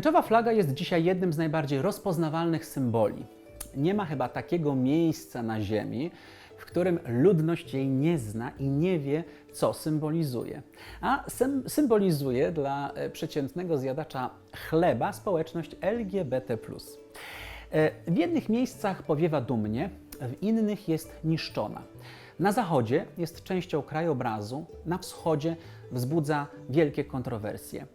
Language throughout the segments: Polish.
Tęczowa flaga jest dzisiaj jednym z najbardziej rozpoznawalnych symboli. Nie ma chyba takiego miejsca na Ziemi, w którym ludność jej nie zna i nie wie, co symbolizuje. A sym symbolizuje dla e, przeciętnego zjadacza chleba społeczność LGBT. E, W jednych miejscach powiewa dumnie, w innych jest niszczona. Na zachodzie jest częścią krajobrazu, na wschodzie wzbudza wielkie kontrowersje.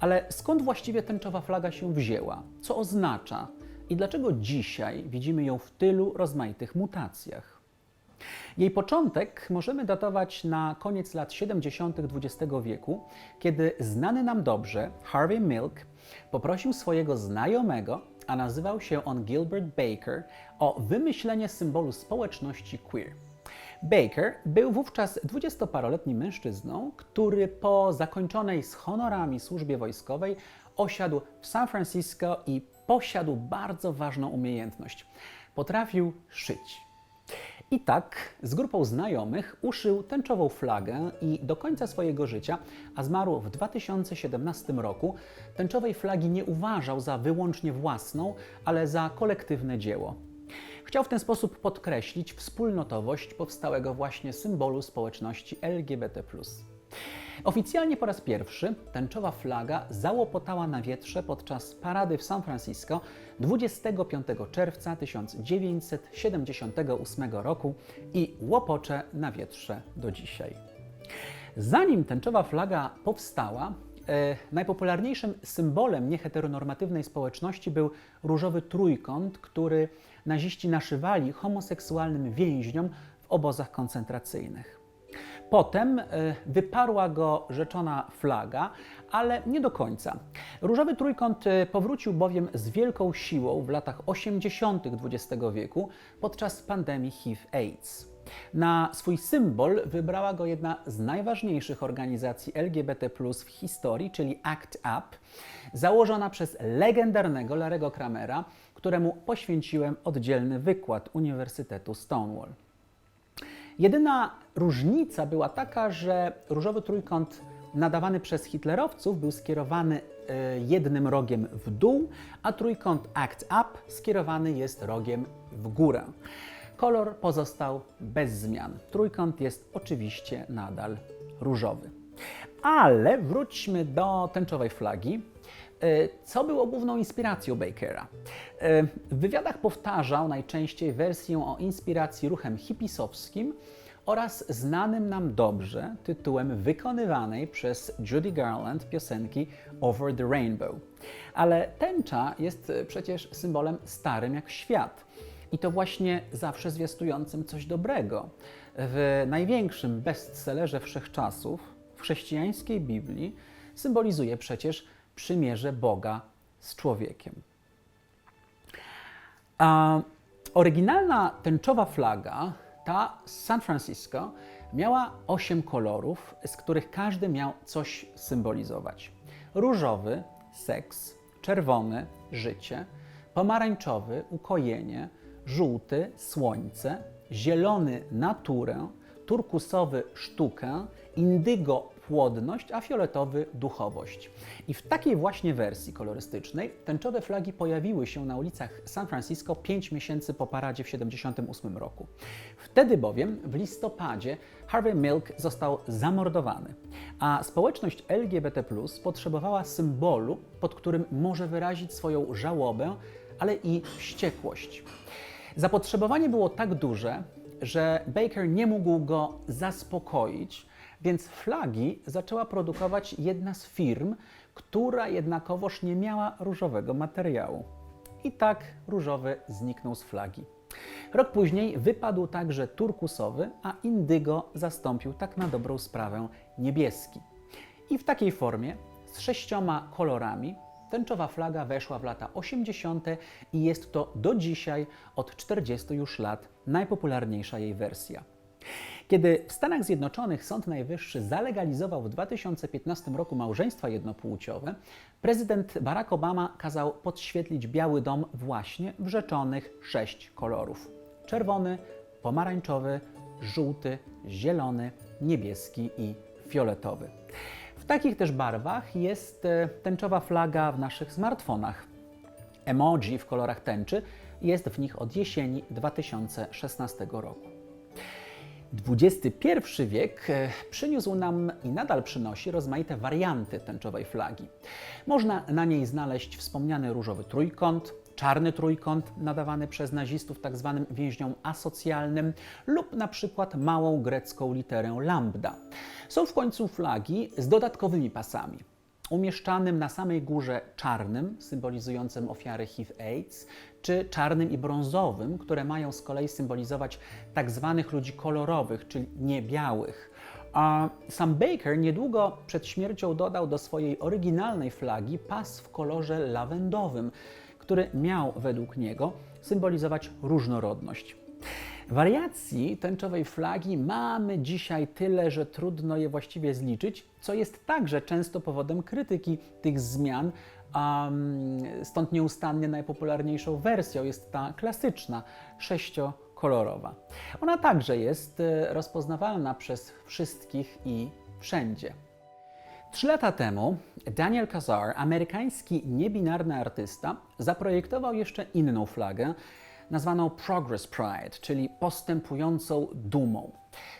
Ale skąd właściwie tęczowa flaga się wzięła? Co oznacza? I dlaczego dzisiaj widzimy ją w tylu rozmaitych mutacjach? Jej początek możemy datować na koniec lat 70. XX wieku, kiedy znany nam dobrze Harvey Milk poprosił swojego znajomego, a nazywał się on Gilbert Baker, o wymyślenie symbolu społeczności queer. Baker był wówczas dwudziestoparoletnim mężczyzną, który po zakończonej z honorami służbie wojskowej osiadł w San Francisco i posiadł bardzo ważną umiejętność. Potrafił szyć. I tak z grupą znajomych uszył tęczową flagę i do końca swojego życia, a zmarł w 2017 roku, tęczowej flagi nie uważał za wyłącznie własną, ale za kolektywne dzieło. Chciał w ten sposób podkreślić wspólnotowość powstałego właśnie symbolu społeczności LGBT. Oficjalnie po raz pierwszy tęczowa flaga załopotała na wietrze podczas parady w San Francisco 25 czerwca 1978 roku i łopocze na wietrze do dzisiaj. Zanim tęczowa flaga powstała, najpopularniejszym symbolem nieheteronormatywnej społeczności był różowy trójkąt, który naziści naszywali homoseksualnym więźniom w obozach koncentracyjnych. Potem e, wyparła go rzeczona flaga, ale nie do końca. Różowy trójkąt e, powrócił bowiem z wielką siłą w latach 80. XX wieku podczas pandemii HIV-AIDS. Na swój symbol wybrała go jedna z najważniejszych organizacji LGBT w historii, czyli ACT UP, założona przez legendarnego Larego Kramera, któremu poświęciłem oddzielny wykład Uniwersytetu Stonewall. Jedyna różnica była taka, że różowy trójkąt nadawany przez hitlerowców był skierowany e, jednym rogiem w dół, a trójkąt Act Up skierowany jest rogiem w górę. Kolor pozostał bez zmian. Trójkąt jest oczywiście nadal różowy. Ale wróćmy do tęczowej flagi. E, Co było główną inspiracją Bakera? E, W wywiadach powtarzał najczęściej wersję o inspiracji ruchem hipisowskim oraz znanym nam dobrze tytułem wykonywanej przez Judy Garland piosenki Over the Rainbow. Ale tęcza jest przecież symbolem starym jak świat. I to właśnie zawsze zwiastującym coś dobrego. W największym bestsellerze wszechczasów, w chrześcijańskiej Biblii, symbolizuje przecież przymierze Boga z człowiekiem. A oryginalna tęczowa flaga, ta z San Francisco, miała osiem kolorów, z których każdy miał coś symbolizować. Różowy seks, czerwony życie, pomarańczowy ukojenie, żółty słońce, zielony naturę, turkusowy sztukę, indygo płodność, a fioletowy duchowość. I w takiej właśnie wersji kolorystycznej tęczowe flagi pojawiły się na ulicach San Francisco 5 miesięcy po paradzie w 1978 roku. Wtedy bowiem w listopadzie Harvey Milk został zamordowany, a społeczność LGBT potrzebowała symbolu, pod którym może wyrazić swoją żałobę, ale i wściekłość. Zapotrzebowanie było tak duże, że Baker nie mógł go zaspokoić, więc flagi zaczęła produkować jedna z firm, która jednakowoż nie miała różowego materiału. I tak różowy zniknął z flagi. Rok później wypadł także turkusowy, a indygo zastąpił tak na dobrą sprawę niebieski. I w takiej formie, z sześcioma kolorami, tęczowa flaga weszła w lata 80. i jest to do dzisiaj, od 40 już lat, najpopularniejsza jej wersja. Kiedy w Stanach Zjednoczonych Sąd Najwyższy zalegalizował w 2015 roku małżeństwa jednopłciowe, prezydent Barack Obama kazał podświetlić Biały Dom właśnie w rzeczonych sześć kolorów: czerwony, pomarańczowy, żółty, zielony, niebieski i fioletowy. W takich też barwach jest e, tęczowa flaga w naszych smartfonach. Emoji w kolorach tęczy jest w nich od jesieni 2016 roku. XXI wiek e, przyniósł nam i nadal przynosi rozmaite warianty tęczowej flagi. Można na niej znaleźć wspomniany różowy trójkąt, czarny trójkąt nadawany przez nazistów tzw. więźniom asocjalnym lub na przykład małą grecką literę lambda. Są w końcu flagi z dodatkowymi pasami umieszczanym na samej górze czarnym, symbolizującym ofiary HIV-AIDS, czy czarnym i brązowym, które mają z kolei symbolizować tak zwanych ludzi kolorowych, czyli niebiałych. A sam Baker niedługo przed śmiercią dodał do swojej oryginalnej flagi pas w kolorze lawendowym, który miał według niego symbolizować różnorodność. Wariacji tęczowej flagi mamy dzisiaj tyle, że trudno je właściwie zliczyć, co jest także często powodem krytyki tych zmian. Stąd nieustannie najpopularniejszą wersją jest ta klasyczna, sześciokolorowa. Ona także jest e, rozpoznawalna przez wszystkich i wszędzie. Trzy lata temu Daniel Kazar, amerykański niebinarny artysta, zaprojektował jeszcze inną flagę, nazwaną Progress Pride, czyli postępującą dumą.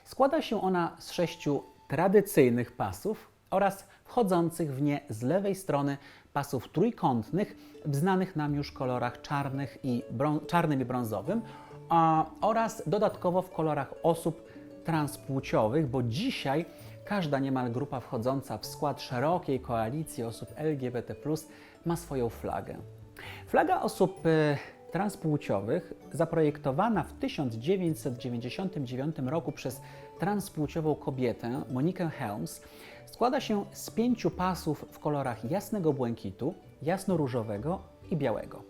Składa się ona z sześciu tradycyjnych pasów oraz wchodzących w nie z lewej strony pasów trójkątnych w znanych nam już kolorach czarnych i czarnym i brązowym a, oraz dodatkowo w kolorach osób transpłciowych, bo dzisiaj każda niemal grupa wchodząca w skład szerokiej koalicji osób LGBT ma swoją flagę. Flaga osób e, transpłciowych, zaprojektowana w 1999 roku przez transpłciową kobietę Monikę Helms, składa się z pięciu pasów w kolorach jasnego błękitu, jasno-różowego i białego.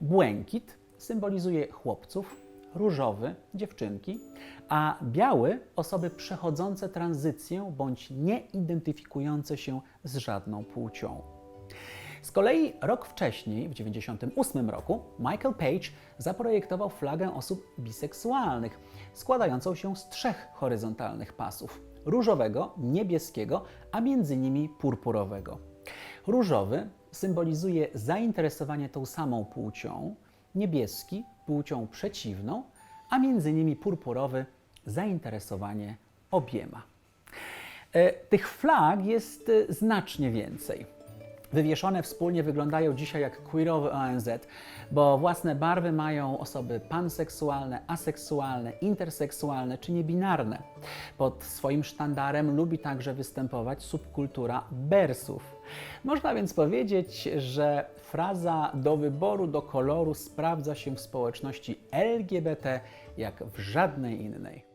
Błękit symbolizuje chłopców, różowy dziewczynki, a biały osoby przechodzące tranzycję bądź nie identyfikujące się z żadną płcią. Z kolei rok wcześniej, w 1998 roku, Michael Page zaprojektował flagę osób biseksualnych, składającą się z trzech horyzontalnych pasów: różowego, niebieskiego, a między nimi purpurowego. Różowy symbolizuje zainteresowanie tą samą płcią, niebieski płcią przeciwną, a między nimi purpurowy zainteresowanie obiema. E, Tych flag jest e, znacznie więcej. Wywieszone wspólnie wyglądają dzisiaj jak queerowy ONZ, bo własne barwy mają osoby panseksualne, aseksualne, interseksualne czy niebinarne. Pod swoim sztandarem lubi także występować subkultura bersów. Można więc powiedzieć, że fraza do wyboru, do koloru sprawdza się w społeczności LGBT jak w żadnej innej.